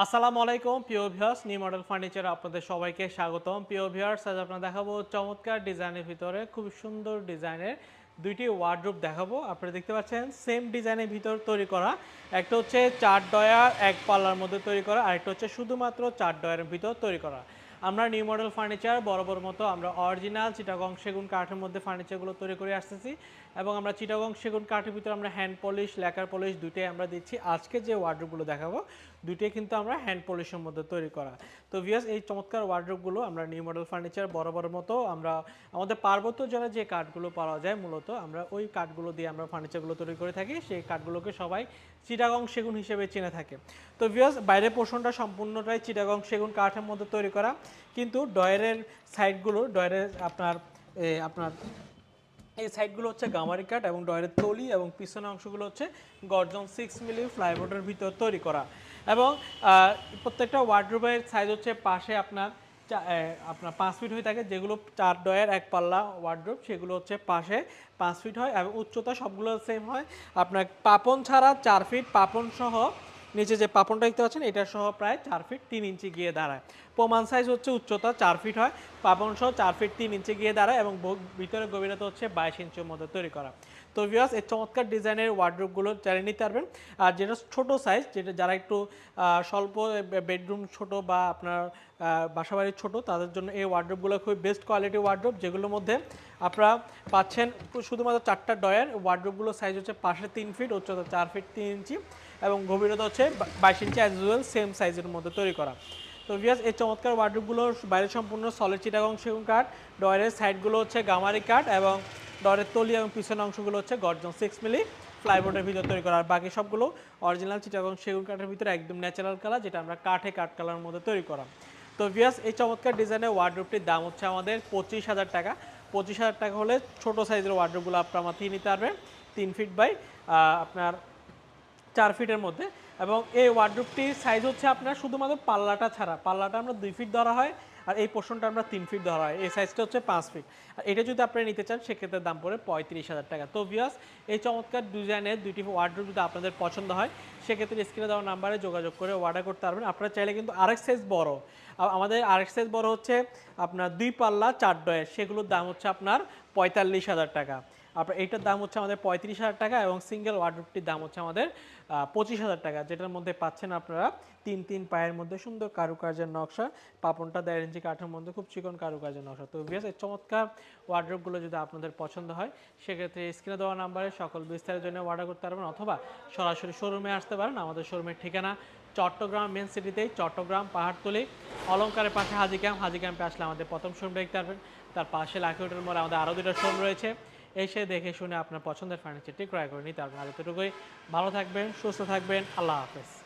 আসসালামু আলাইকুম, প্রিয় ভিউয়ার্স নিউ মডেল ফার্নিচার আপনাদের সবাইকে স্বাগতম। পিও ভিউয়ার্স আজ আপনার দেখাবো চমৎকার ডিজাইনের ভিতরে, খুব সুন্দর ডিজাইনের দুইটি ওয়ার্ডরোব দেখাবো। আপনারা দেখতে পাচ্ছেন সেম ডিজাইনের ভিতর তৈরি করা। একটা হচ্ছে চার ডয়ার, এক পাল্লার মধ্যে তৈরি করা, আরেকটা হচ্ছে শুধুমাত্র চার ডয়ারের ভিতর তৈরি করা। আমরা নিউ মডেল ফার্নিচার বরাবর মতো আমরা অরিজিনাল চিটাগং সেগুন কাঠের মধ্যে ফার্নিচারগুলো তৈরি করে আসতেছি এবং আমরা চিটাগং সেগুন কাঠের ভিতরে আমরা হ্যান্ড পলিশ লেকার পলিশ দুইটাই আমরা দিচ্ছি। আজকে যে ওয়ার্ডরোবগুলো দেখাবো, দুইটাই কিন্তু আমরা হ্যান্ড পলিশের মধ্যে তৈরি করা। তো ভিয়াস এই চমৎকার ওয়ার্ডরোবগুলো আমরা নিউ মডেল ফার্নিচার বরাবর মতো আমরা আমাদের পার্বত্য জেলায় যে কাঠগুলো পাওয়া যায় মূলত, আমরা ওই কাঠগুলো দিয়ে আমরা ফার্নিচারগুলো তৈরি করে থাকি। সেই কাঠগুলোকে সবাই চিটাগং সেগুন হিসেবে চিনে থাকে। তো ভিয়াস বাইরের পোষণটা সম্পূর্ণটাই চিটাগং সেগুন কাঠের মধ্যে তৈরি করা। কিন্তু ডয়ারের সাইডগুলো ডয়ারের আপনার আপনার, এই সাইডগুলো হচ্ছে গামারি কাঠ এবং ডয়ের তলি এবং পিছনের অংশগুলো হচ্ছে গর্জন সিক্স মিলি ফ্লাইবোর্ডের ভিতর তৈরি করা। এবং প্রত্যেকটা ওয়ার্ড্রোবের সাইজ হচ্ছে পাশে আপনার আপনার পাঁচ ফিট হয়ে থাকে, যেগুলো চার ডয়ের এক পাল্লা ওয়ার্ড্রোব সেগুলো হচ্ছে পাশে পাঁচ ফিট হয় এবং উচ্চতা সবগুলো সেম হয়। আপনার পাপন ছাড়া চার ফিট পাপন সহ নিচে যে পাপনটা দেখতে পাচ্ছেন, এটা সহ প্রায় চার ফিট তিন ইঞ্চি গিয়ে দাঁড়ায়। প্রমাণ সাইজ হচ্ছে উচ্চতা চার ফিট হয়, পাপন সহ চার ফিট তিন ইঞ্চি গিয়ে দাঁড়ায় এবং ভিতরে গভীরতা হচ্ছে বাইশ ইঞ্চির মধ্যে তৈরি করা। তো ভিউয়ার্স এই চমৎকার ডিজাইনের ওয়ার্ড্রোবগুলো চালিয়ে নিতে পারবেন, আর যেটা ছোট সাইজ যেটা যারা একটু স্বল্প বেডরুম ছোট বা আপনার বাসাবাড়ির ছোট, তাদের জন্য এই ওয়ার্ড্রোবগুলো খুবই বেস্ট কোয়ালিটি ওয়ার্ড্রোব যেগুলোর মধ্যে আপনারা পাচ্ছেন শুধুমাত্র চারটা ডয়ার ওয়ার্ড্রোবগুলো সাইজ হচ্ছে পাশে তিন ফিট উচ্চতা চার ফিট তিন ইঞ্চি এবং গভীরতা হচ্ছে বাইশ ইঞ্চি অ্যাজ ওয়েল সেম সাইজের মধ্যে তৈরি করা। তো ভিয়াস এই চমৎকার ওয়ার্ডরোবগুলো বাইরে সম্পূর্ণ সলিড চিটাগং সেগুন কাঠ, ডয়ের সাইডগুলো হচ্ছে গামারি কাঠ এবং ডয়ের তলি এবং পিছনের অংশগুলো হচ্ছে গর্জন সিক্স মিলি প্লাইবোর্ডের ভিতর তৈরি করা। আর বাকি সবগুলো অরিজিনাল চিটাগং সেগুন কাঠের ভিতরে একদম ন্যাচারাল কালার যেটা আমরা কাঠে কাঠ কালারের মধ্যে তৈরি করা। তো ভিয়াস এই চমৎকার ডিজাইনের ওয়ার্ডরোবটির দাম হচ্ছে আমাদের পঁচিশ হাজার টাকা। পঁচিশ হাজার টাকা হলে ছোটো সাইজের ওয়ার্ডরোবগুলো আপনার মাথায় নিতে পারবেন, তিন ফিট বাই আপনার চার ফিটের মধ্যে। এবং এই ওয়ার্ড্রোপটির সাইজ হচ্ছে আপনার শুধুমাত্র পাল্লাটা ছাড়া। পাল্লাটা আমরা দুই ফিট ধরা হয় আর এই পোর্শনটা আমরা তিন ফিট ধরা হয়। এই সাইজটা হচ্ছে পাঁচ ফিট। আর এটা যদি আপনারা নিতে চান, সেক্ষেত্রে দাম পড়ে পঁয়ত্রিশ হাজার টাকা। তো ভিয়াস এই চমৎকার ডিজাইনের দুইটি ওয়ার্ড্রোপ যদি আপনাদের পছন্দ হয়, সেক্ষেত্রে স্ক্রিনে দেওয়া নাম্বারে যোগাযোগ করে অর্ডার করতে পারবেন। আপনারা চাইলে কিন্তু আরেক সাইজ বড়। আমাদের আরেক সাইজ বড় হচ্ছে আপনার দুই পাল্লা, চার ডয়ের সেগুলোর দাম হচ্ছে আপনার পঁয়তাল্লিশ হাজার টাকা। আপনার এইটার দাম হচ্ছে আমাদের পঁয়ত্রিশ হাজার টাকা এবং সিঙ্গেল ওয়ার্ডরোবটির দাম হচ্ছে আমাদের পঁচিশ হাজার টাকা, যেটার মধ্যে পাচ্ছেন আপনারা তিন তিন পায়ের মধ্যে সুন্দর কারুকার্যের নকশা, পাপনটা দেড় ইঞ্চি কাঠের মধ্যে খুব চিকন কারুকার্যের নকশা। তো বিয়াস এই চমৎকার ওয়ার্ডরোবগুলো যদি আপনাদের পছন্দ হয়, সেক্ষেত্রে স্ক্রিনে দেওয়া নাম্বারে সকল বিস্তারের জন্য অর্ডার করতে পারবেন অথবা সরাসরি শোরুমে আসতে পারেন। আমাদের শোরুমের ঠিকানা চট্টগ্রাম মেন সিটিতেই চট্টগ্রাম পাহাড়তলি অলঙ্কারের পাশে হাজি ক্যাম্প হাজি ক্যাম্পে আসলে আমাদের প্রথম শোরুম দেখতে পারবেন। তার পাশে লাখি হোটেল মোড়ে আমাদের আরও দুটো শোরুম রয়েছে। এসে দেখে শুনে আপনার পছন্দের ফার্নিচারটি ক্রয় করে নিতে পারবেন। এতটুকুই ভালো থাকবেন, সুস্থ থাকবেন। আল্লাহ হাফেজ।